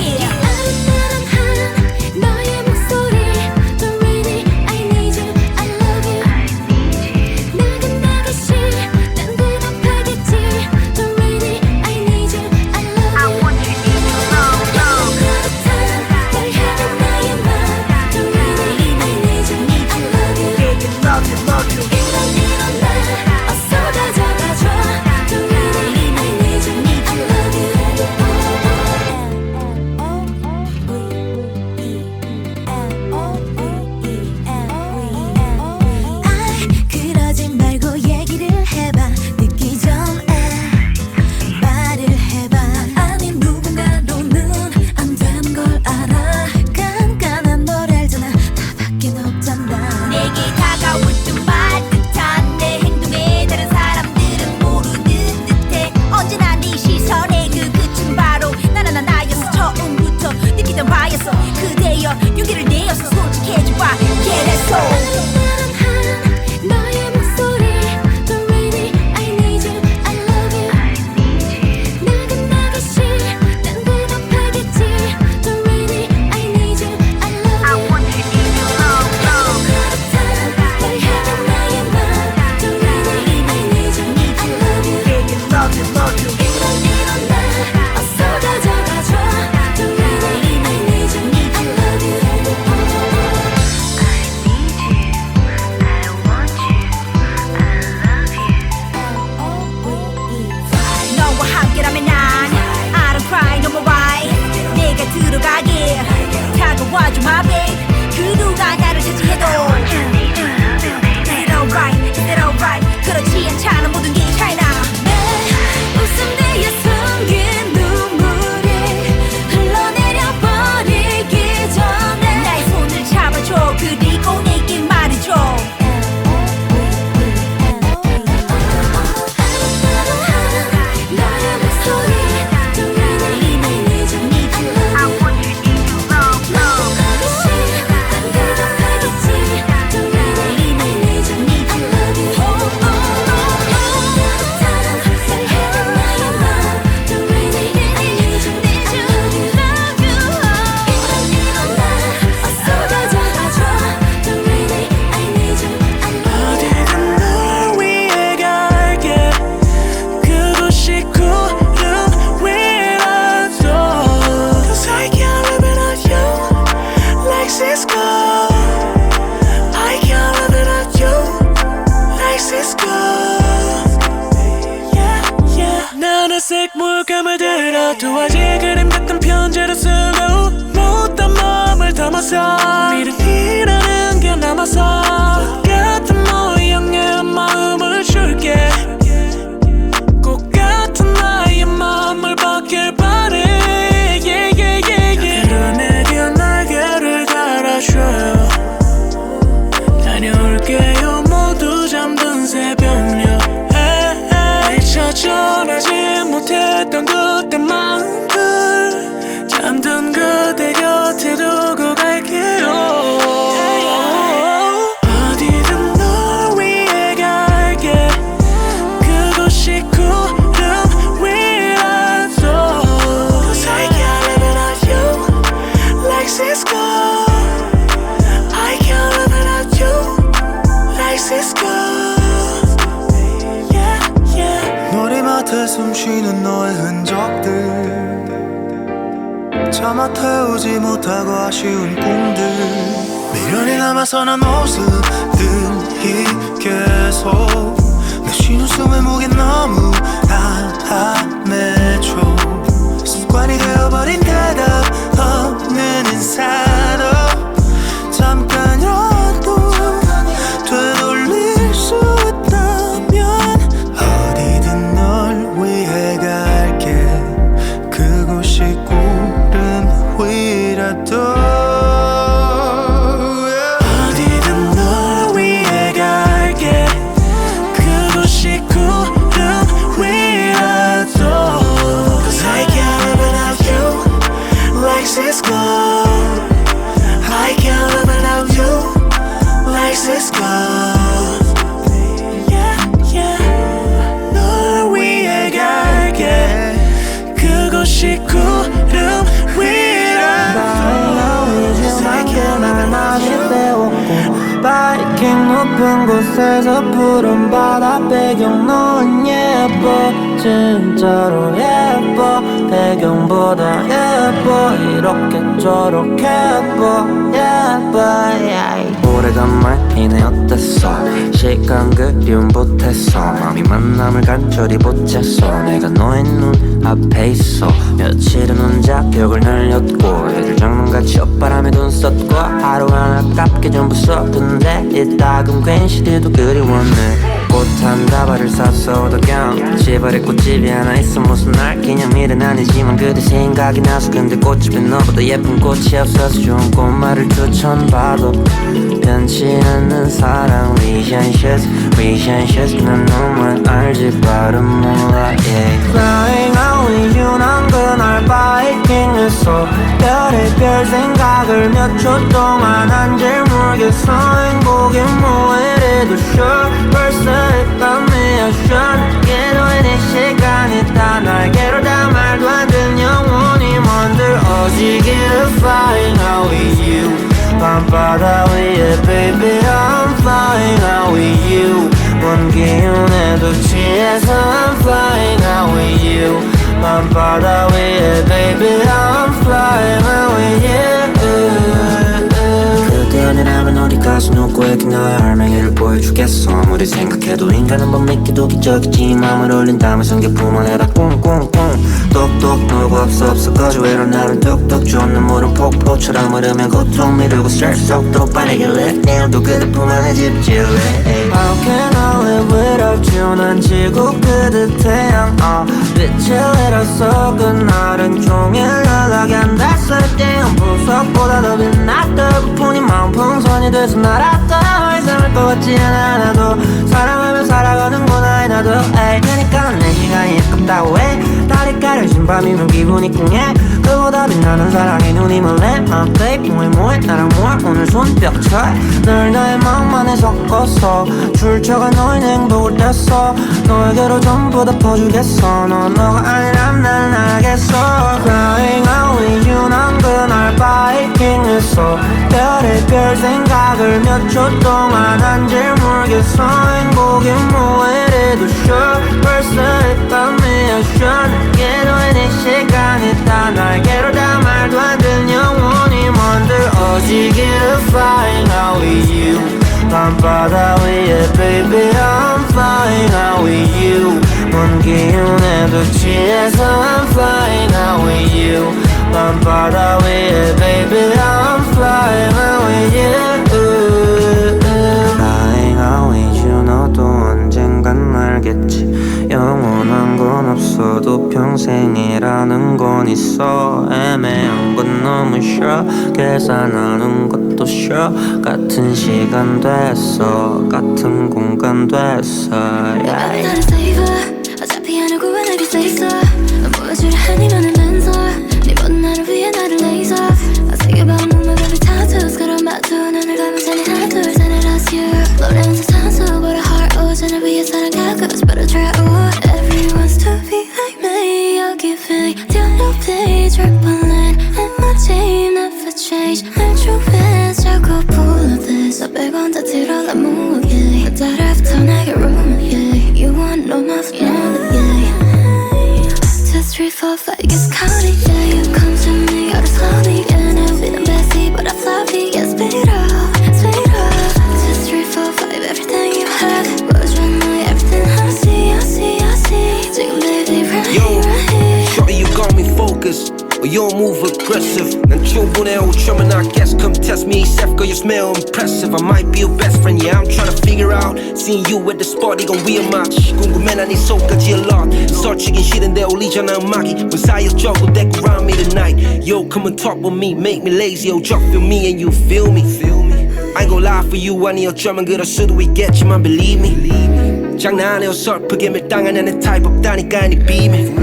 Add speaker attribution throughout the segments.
Speaker 1: 여기에요. 그
Speaker 2: 누가 나를 차지해도
Speaker 3: 숨쉬는 너의 흔적들. 차마 태우지 못하고 아쉬운 꿈들. 미련이 남아서 난 모습들이 계속. 내 쉬는 숨을 목에 너무 안내줘 습관이 되어버린 대답 없는 인사도 잠깐
Speaker 4: 배경보다 예뻐. 이렇게 저렇게 예뻐 예뻐. Yeah. 오래간만이네 어땠어? 시간 그리움 못했어 맘이 만남을 간절히 보챘어 내가 너의 눈 앞에 있어. 며칠은 혼자 벽을 날렸고 애들 장난같이 엇바람에 눈 썼고 하루 하나 깝게 전부 썼던데 이따금 괜시리도 그리웠네 꽃 한 다발을 샀어도 그냥 집 아래 꽃집이 하나 있어. 무슨 날 기념일은 아니지만 그대 생각이 나서. 근데 꽃집에 너보다 예쁜 꽃이 없어서 좋은 꽃말을 추천받아. 변치 않는 사랑 Relationships Relationships 난 너만 알지 발음 몰라 yeah. Flying out with you 난 그날 바이킹 바이킹에서 별의별 생각을 몇초 동안 I'm with baby. I'm flying out with you. One game and a chance. I'm flying out with you. I'm better with baby. I'm 가서 누구에게 나의 할맹이를 보여주겠어. 아무리 생각해도 인간은 못 믿기도 기적이지. 마음을 올린다면 성격뿐만 해라 꿍꿍꿍. 똑똑 놀고 없어 없어 거주해로 나를 뚝뚝 쫓는 물은 폭포처럼 흐르며 고통 미루고 스트레스 속도 빠르길래 내일도 그대 품 안에 집질래. How can I live without you 난 지구 그듯 태양. 어 빛을 잃었어 그날은 종일 닿았을 때한 보석보다 더 빛났던 그뿐인 마음 풍선이 돼서 날았다. 이상할 것 같지 않아. 나도 사랑하며 살아가는구나. 나도 에이 그니까 내 시간이 아깝다고 해 가려진 밤이 면 기분이 꿍해. 그보다 빛나는 사랑에 눈이 멀래. My babe 뭐해 뭐해 나랑 뭐해 오늘 손뼉쳐. 널 나의 마음 안에 섞어서. 출처가 너의 행복을 뗐어 너에게로 전부 다 퍼주겠어. 넌 너가 아니라면 난 알겠어. Flying out with you 난 그날 바이킹에서 별의별 생각을 몇 초 동안 한줄 모르겠어. 행복이 뭐해도 sure. 벌써 했던 미션 얘도 내 시간이 다 날개로 다 말도 안 되는 영혼이 먼들 어지기를 flying out with you 밤바다 위에 baby I'm flying out with you 먼 기운에도 취해서 I'm flying out with you 밤바다 위에 있어. 애매한 건 너무 싫어. 계산하는 것도 싫어. 같은 시간 됐어. 같은 공간 됐어. yeah.
Speaker 1: 나를 savor 어차피 안 하고 왜 내게 say so 보여주려 하니
Speaker 5: smell impressive. I might be your best friend, yeah, I'm trying to figure out. Seeing you at the spot, 이건 위험하지. 궁금해, 난네 속까지 a lot. 설치긴 싫은데 올리잖아, 음악이. 왜 사역적으로 데리고 around me tonight. Yo, come and talk with me, make me lazy. Yo, just feel me and you feel me. Feel me. I ain't gon' lie for you, 아니 어쩌면 그럴 수도 있겠지만 believe me. 장난해 어설프게 밀당하는 내 타입 없다니까 네 비밀.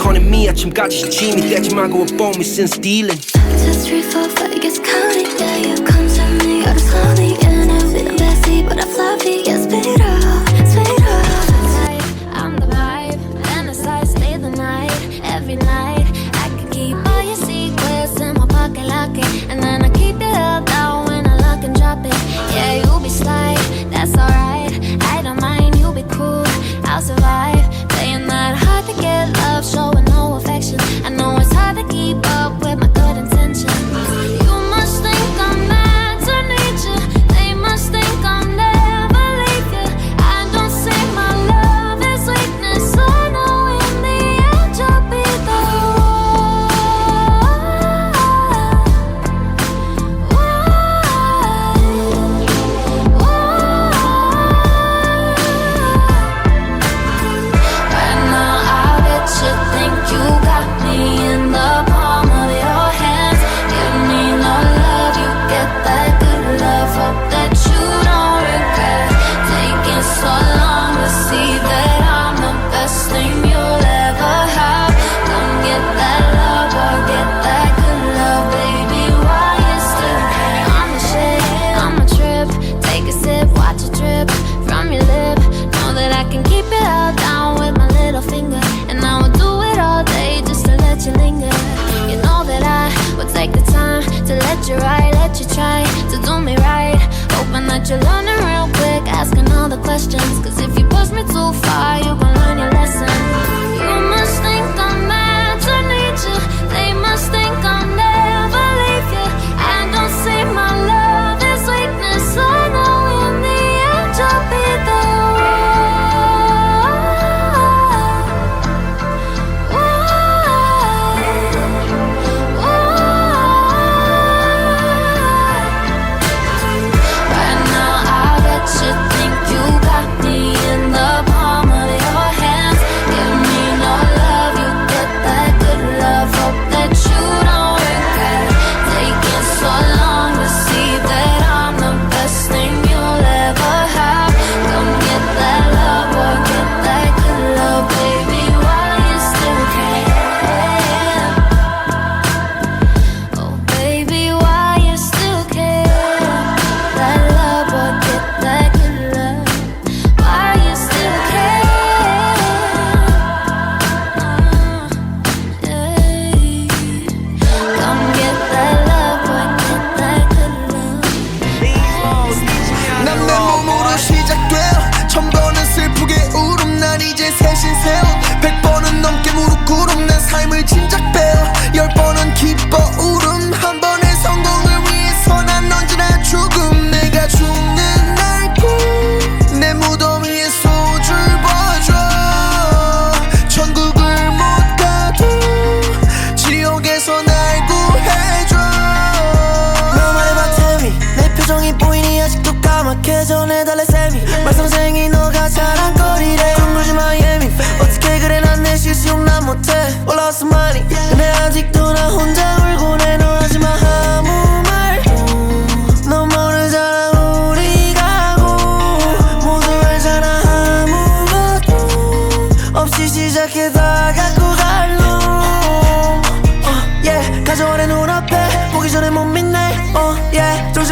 Speaker 5: Calling me 아침까지 시침이 되지 말고 본 me since stealing.
Speaker 1: Two, three, four, five gets counted.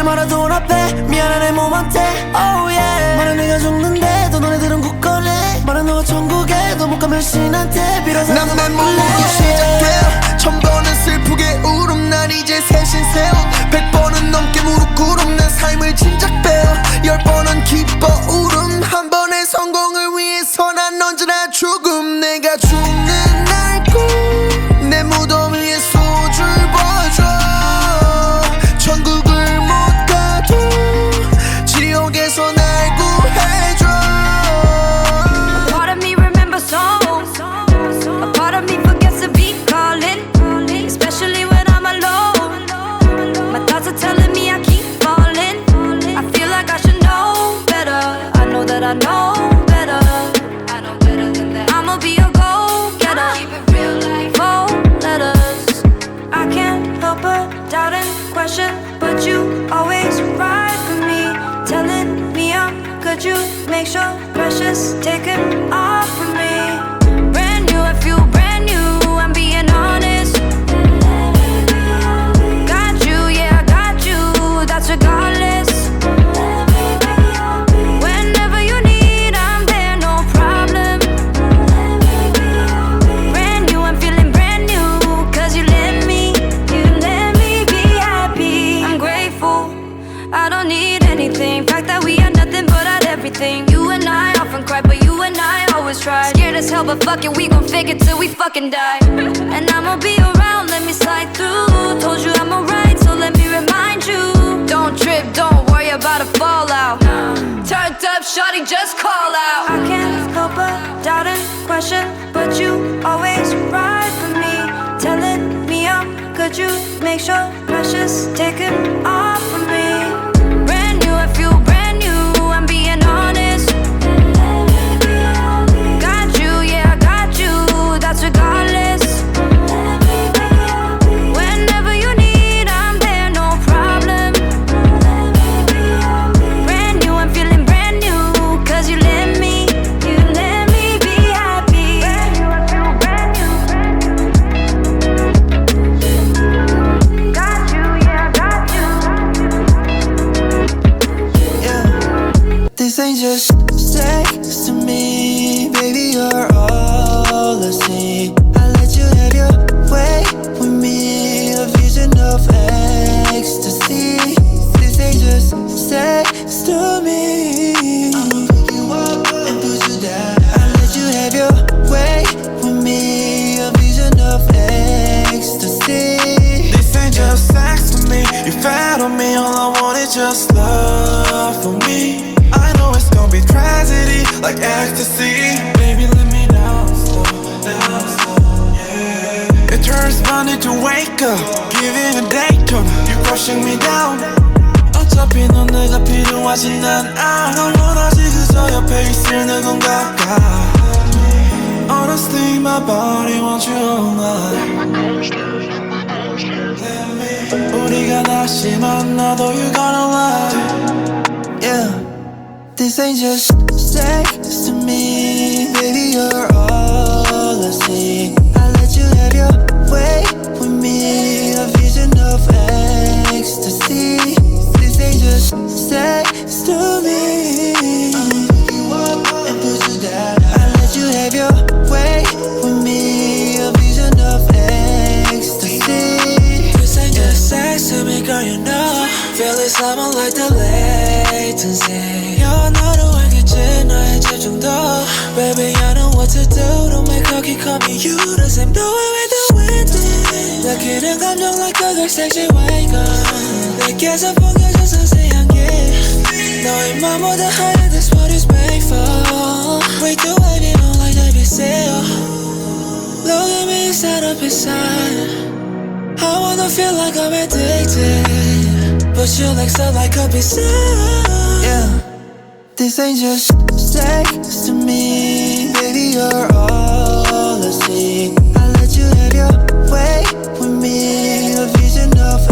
Speaker 6: 오지 말아도 앞에 미안한 내 몸한테 Oh yeah. 말은 내가 죽는데도 너네들은 굳건해. 말은 너가 천국에도 못 가면 신한테 빌어서 난내 몸으로 시작해. 처음 보는 슬프게 울음 난 이제 새신 세워 백 번은 넘게 무릎 꿇음 난 삶을 진작 빼어 열 번은 기뻐 울음 한 번의 성공을 위해서 난 언제나 죽음. 내가
Speaker 7: 죽음 but fuck it, we gon' fake it till we fucking die. and I'ma be around, let me slide through. Told you I'm alright, so let me remind you. Don't trip, don't worry about a fallout. Turned up, shawty, just call out. I can't help but doubt and question, but you always ride for me, telling me I'm good. You make sure precious, it off
Speaker 8: for me. to wake up, giving a Daytona. You crushing me down. 어차피 넌 내가 필요하진 않아. 널 원하지 그저 옆에 있을 누군가가. Honestly, my body wants you all night. 우리가 다시 만나도 you gonna lie.
Speaker 6: Yeah, this ain't just sex to me,
Speaker 8: what to do. Don't make her keep calling you the same. Do it with the wind. 느끼는 감정 like a girl sexy wake up. 내게서 포개져서 새향기. 너의 맘보다 higher, that's what it's made for. Wait the way, be on like WC. Look at me, set up inside. I wanna feel like I'm addicted But you like so like a beside
Speaker 6: Yeah, this ain't just sex to me, baby. You're all I see. I let you have your way with me, a vision of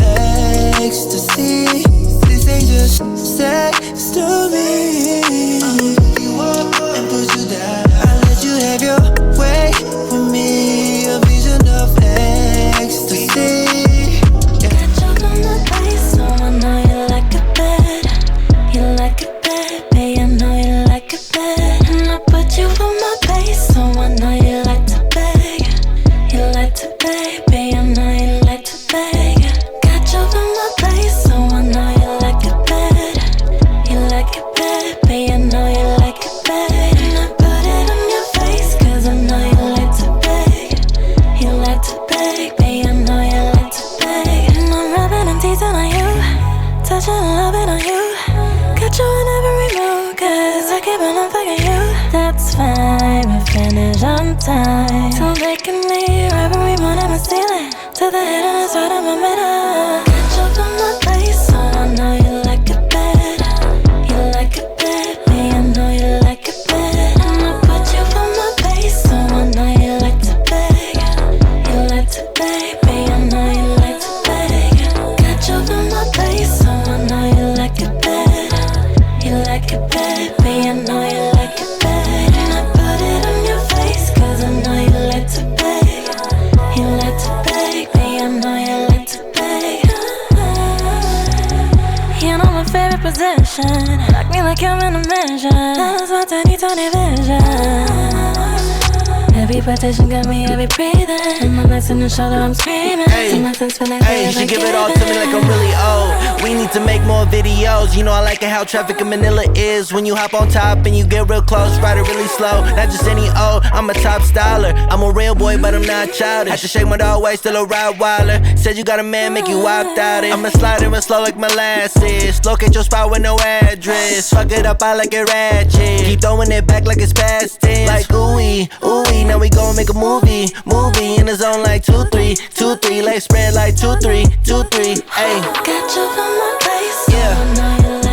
Speaker 6: ecstasy. This ain't just sex and
Speaker 1: loving on you. Got you every move, cause I keep on fucking you. That's fine, we finish on time. So they can leave every morning, my ceiling. To the head the side of my middle. Got to. I know you like to beg. You know my favorite position. Rock me like I'm in a mansion. That's my tiny, tiny vision. Every petition got me, every breathing. And my legs in the shoulder, I'm screaming.
Speaker 9: Hey,
Speaker 1: See my sense when I
Speaker 9: Hey, you should give it all to me like I'm really old. We need to make more videos. You know I like it how traffic in Manila is. When you hop on top and you get real close, ride it really slow. Not just any old, I'm a top styler. I'm a real boy, but I'm not childish. Had to shake my dog way, still a ride Rottweiler. Said you got a man, make you opt out it. I'ma slide real slow like molasses. Locate your spot with no address. Fuck it up, I like it ratchet. Keep throwing it back like it's past tense. Like ooey, ooey. Now we gon' make a movie, movie in the zone like two, three, two, three. Legs spread like two, three, two, three. Ayy.
Speaker 1: Got you on my place,
Speaker 9: Yeah.
Speaker 1: so I know